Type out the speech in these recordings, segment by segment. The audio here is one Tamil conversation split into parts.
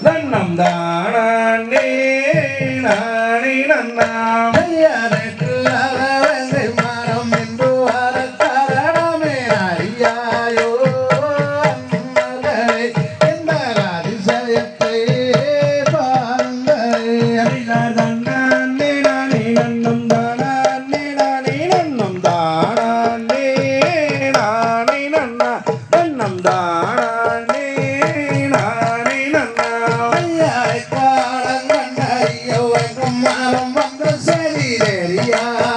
நன்னம். தானே நானே நன்னாம். ஐயனுக்கு yeah.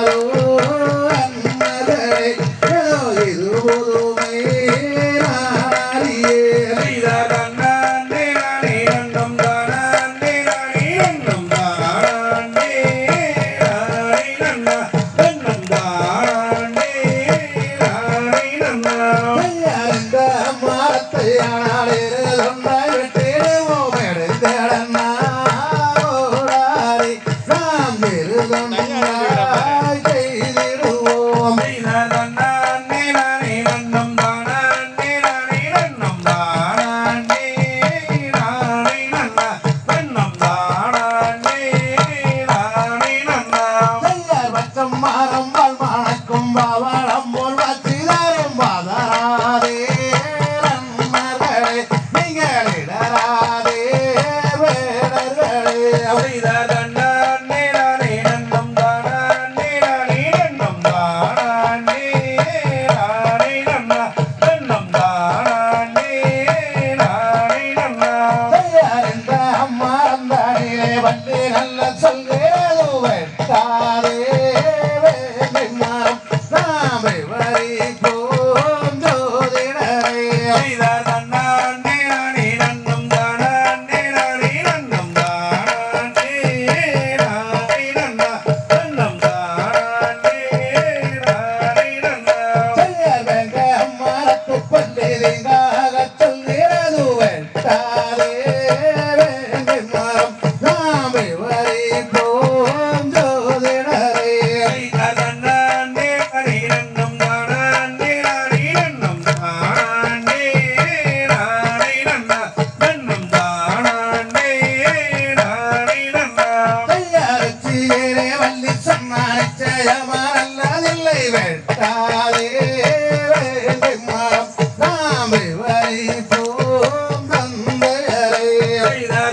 நன்னம் தானே